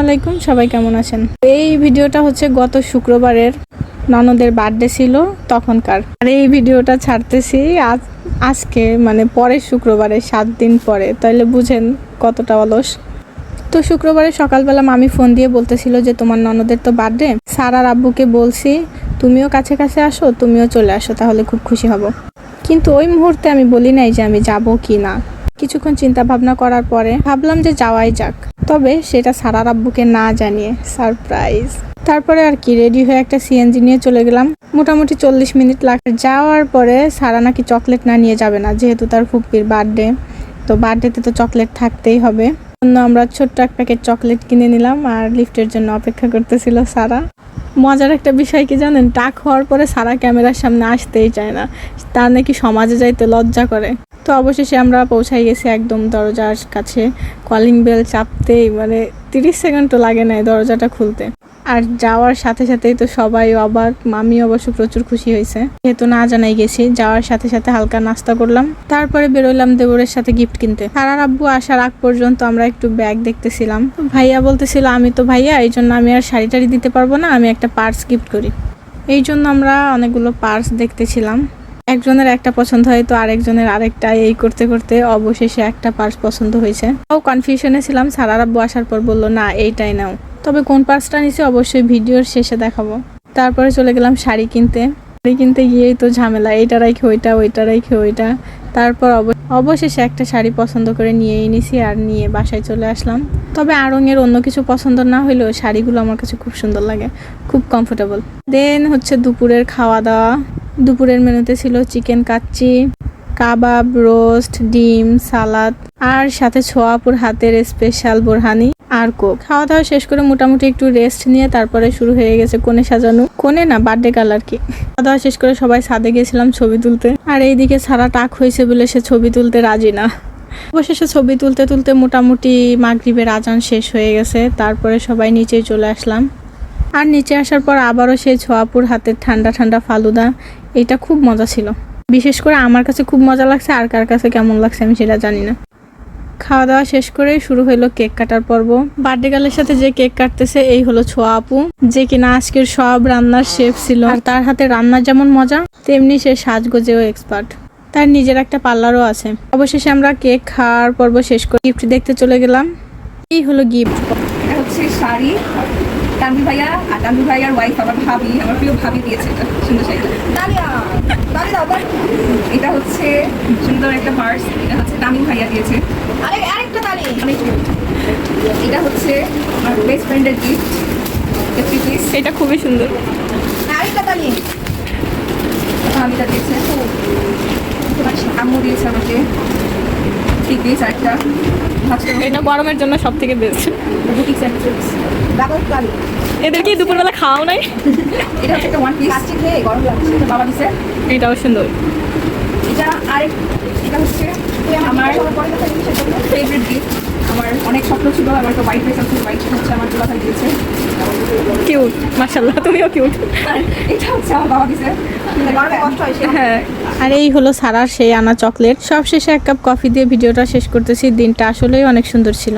আলাইকুম, সবাই কেমন আছেন? এই ভিডিওটা হচ্ছে গত শুক্রবারের ননদের বার্থডে ছিল তখনকার। আর এই ভিডিওটা ছাড়তেছি আজ, আজকে মানে পরের শুক্রবারে সাত দিন পরে। তাইলে বুঝেন কতটা অলস। তো শুক্রবারে সকালবেলা মামি ফোন দিয়ে বলতেছিল যে, তোমার ননদের তো বার্থডে। সারার আব্বুকে বলছি, তুমিও কাছে কাছে আসো, তুমিও চলে আসো, তাহলে খুব খুশি হব। কিন্তু ওই মুহূর্তে আমি বলি নাই যে আমি যাব কি না। কিছুক্ষণ চিন্তা ভাবনা করার পরে ভাবলাম যে যাওয়াই যাক। তবে সেটা সারার আব্বুকে না জানিয়ে, সারপ্রাইজ। তারপরে আর কি, রেডি হয়ে একটা সিএনজি নিয়ে চলে গেলাম। মোটামুটি চল্লিশ মিনিট লাগ যাওয়ার পরে সারা নাকি চকলেট না নিয়ে যাবে না, যেহেতু তার ফুপির বার্থডে। তো বার্থডেতে তো চকলেট থাকতেই হবে। জন্য আমরা ছোট্ট এক প্যাকেট চকলেট কিনে নিলাম আর লিফটের জন্য অপেক্ষা করতেছিল সারা। মজার একটা বিষয় কি জানেন? টাক হওয়ার পরে সারা ক্যামেরার সামনে আসতেই চায় না। তার নাকি সমাজে যাইতে লজ্জা করে। তো অবশেষে আমরা পৌঁছাই গেছি একদম দরজার কাছে। কলিং বেল চাপতেই মানে তিরিশ সেকেন্ড তো লাগে না এই দরজাটা খুলতে। আর যাওয়ার সাথে সাথেই তো সবাই অবাক, মামি অবশ্য প্রচুর খুশি হয়েছে। যেহেতু না জানাই গেছি, যাওয়ার সাথে সাথে হালকা নাস্তা করলাম। তারপরে বেরোলাম দেবরের সাথে গিফট কিনতে। সারার আব্বু আসার আগ পর্যন্ত আমরা একটু ব্যাগ দেখতেছিলাম। ভাইয়া বলতেছিল, আমি তো ভাইয়া, এই জন্য আমি আর শাড়ি টাড়ি দিতে পারব না, আমি একটা পার্স গিফট করি। এই জন্য আমরা অনেকগুলো পার্স দেখতেছিলাম। একজনের একটা পছন্দ হয়, তো আরেকজনের আরেকটা এই করতে করতে অবশেষে একটা পার্স পছন্দ হয়েছে। তাও কনফিউশনে ছিলাম সারার আব্বু আসার পর বলল, না, এইটাই নাও। তবে কোন পার্সটা নিছি অবশ্যই ভিডিওর শেষে দেখাবো। তারপরে চলে গেলাম শাড়ি কিনতে। শাড়ি কিনতে গিয়েই তো ঝামেলা, এইটা রাখি ওইটা ওইটা রাখি ওইটা। তারপর অব- অবশেষে একটা শাড়ি পছন্দ করে নিয়েই নিছি আর নিয়ে বাসায় চলে আসলাম। তবে আড়ঙের অন্য কিছু পছন্দ না হলেও শাড়িগুলো আমার কাছে খুব সুন্দর লাগে, খুব কমফোর্টেবল দেন হচ্ছে দুপুরের খাওয়া দাওয়া দুপুরের মেনুতে ছিল চিকেন কাচ্চি, কাবাব, রোস্ট, ডিম, সালাদ, আর সাথে ছোয়াপুর হাতের স্পেশাল বোরহানি আর কোক। খাওয়া দাওয়া শেষ করে মোটামুটি একটু রেস্ট নিয়ে তারপরে শুরু হয়ে গেছে কোণে সাজানো। কোণে না, বার্থডে গাল আর কি? খাওয়া দাওয়া শেষ করে সবাই ছাদে গেছিলাম ছবি তুলতে। আর এইদিকে সারা টাক হয়েছে বলে সে ছবি তুলতে রাজি না। অবশেষে ছবি তুলতে তুলতে মোটামুটি মাগরিবের আজান শেষ হয়ে গেছে। তারপরে সবাই নিচেই চলে আসলাম। আর নিচে আসার পর আবারও সেই ছোয়াপুর হাতের ঠান্ডা ঠান্ডা ফালুদা, এটা খুব মজা ছিল। বিশেষ করে আমার কাছে খুব মজা লাগছে আর কার কাছে কেমন লাগছে আমি সেটা জানি না। খাওয়া দাওয়া শেষ করে শুরু হলো কেক কাটার পর্ব। বার্থডে গালের সাথে যে কেক কাটতেছে, এই হলো ছোয়া আপু যে কিনা আজকের সব রান্নার শেফ ছিল। আর তার হাতে রান্না যেমন মজা, তেমনি সে সাজগোজেও এক্সপার্ট তার নিজের একটা পার্লারও আছে। অবশেষে আমরা কেক খাওয়ার পর্ব শেষ করে গিফট দেখতে চলে গেলাম। এই হলো গিফট হচ্ছে শাড়ি। তানভি ভাইয়া আর তানভি ভাইয়ার ওয়াইফ আমার ভাবি আমার প্রিয় ভাবি দিয়েছে এটা। সুন্দর শাড়িটা। এটা হচ্ছে সুন্দর একটা পার্স এটা হচ্ছে তামিম ভাইয়া দিয়েছে। আরে আরেকটা তালি অনেক। এটা হচ্ছে আমার বেস্ট ফ্রেন্ডের গিফট এটা খুবই সুন্দর। আরেকটা তালি ভাবিটা দিয়েছে। আম্মু দিয়েছে আমাকে। থ্রি পিস একটা এটা গরমের জন্য সব থেকে best boutiques and trips double তালি এদের কি দুপুরবেলা খাওয়াও নাই? এটা হচ্ছে একটা ওয়ান পিস গরম লাগছে এটা বাবা দিছে। এটাও সুন্দর। এটা আরেক এটা হচ্ছে আমার ফেভারিট গিফট আমার অনেক স্বপ্ন ছিল আমার তো হোয়াইট ড্রেস আছে হোয়াইট হচ্ছে আমার দুলা দিয়েছে। কিউট মাশাল্লাহ তুমিও কিউট আর এটা হচ্ছে আমার বাবা দিছে। গরমে কষ্ট হয় সে হ্যাঁ। আর এই হলো সারার সেই আনা চকলেট। সব শেষে এক কাপ কফি দিয়ে ভিডিওটা শেষ করতেছি। দিনটা আসলেই অনেক সুন্দর ছিল।